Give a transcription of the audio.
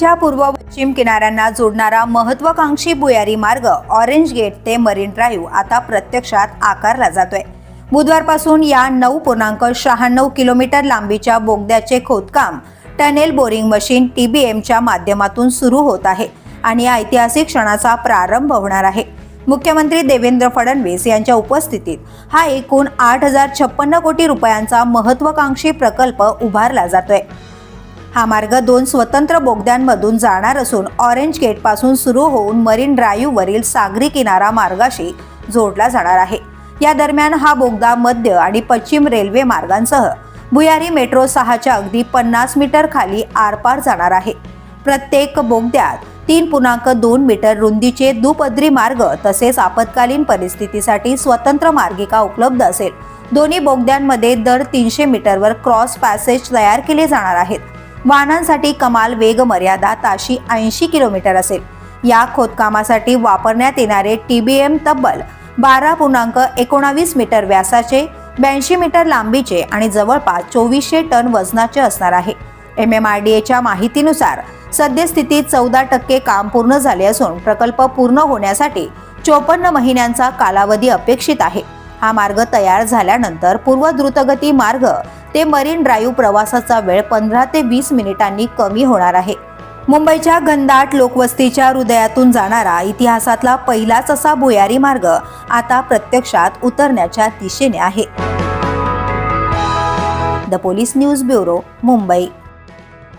मुंबईच्या पूर्व पश्चिम किनाऱ्यांना जोडणारा महत्वाकांक्षी भुयारी मार्ग ऑरेंज गेट ते मरीन ड्राईव्ह आता प्रत्यक्षात आकारला जातोय. बुधवारपासून या नऊ पूर्णांक शहाण्णव किलोमीटर लांबीच्या बोगद्याचे खोदकाम टनेल बोरिंग मशीन टीबीएमच्या माध्यमातून सुरू होत आहे आणि या ऐतिहासिक क्षणाचा प्रारंभ होणार आहे. मुख्यमंत्री देवेंद्र फडणवीस यांच्या उपस्थितीत हा एकूण आठ हजार छप्पन्न कोटी रुपयांचा महत्वाकांक्षी प्रकल्प उभारला जातोय. हा मार्ग दोन स्वतंत्र बोगद्यांमधून जाणार असून ऑरेंज गेटपासून सुरू होऊन मरीन ड्राईव्हवरील सागरी किनारा मार्गाशी जोडला जाणार आहे. या दरम्यान हा बोगदा मध्य आणि पश्चिम रेल्वे मार्गांसह भुयारी मेट्रो सहाच्या अगदी पन्नास मीटर खाली आरपार जाणार आहे. प्रत्येक बोगद्यात तीन पूर्णांक दोन मीटर रुंदीचे दुपदरी मार्ग तसेच आपत्कालीन परिस्थितीसाठी स्वतंत्र मार्गिका उपलब्ध असेल. दोन्ही बोगद्यांमध्ये दर तीनशे मीटरवर क्रॉस पॅसेज तयार केले जाणार आहेत. वाहनांसाठी कमाल वेग मर्यादा ताशी ऐंशी किलोमीटर असेल. या खोदकामासाठी वापरण्यात येणारे टीबीएम तब्बल बारा पूर्णांक एकोणावीस मीटर व्यासाचे ब्याऐंशी मीटर लांबीचे आणि जवळपास चोवीसशे टन वजनाचे असणार आहे. एम एम आर डी एच्या माहितीनुसार सद्यस्थितीत चौदा टक्के काम पूर्ण झाले असून प्रकल्प पूर्ण होण्यासाठी चोपन्न महिन्यांचा कालावधी अपेक्षित आहे. हा मार्ग तयार झाल्यानंतर पूर्व द्रुतगती मार्ग ते मरीन ड्राईव्ह प्रवासाचा वेळ पंधरा ते वीस मिनिटांनी कमी होणार आहे. मुंबईच्या घनदाट लोकवस्तीच्या हृदयातून जाणारा इतिहासातला पहिलाच असा भुयारी मार्ग आता प्रत्यक्षात उतरण्याच्या दिशेने आहे. The police news bureau Mumbai.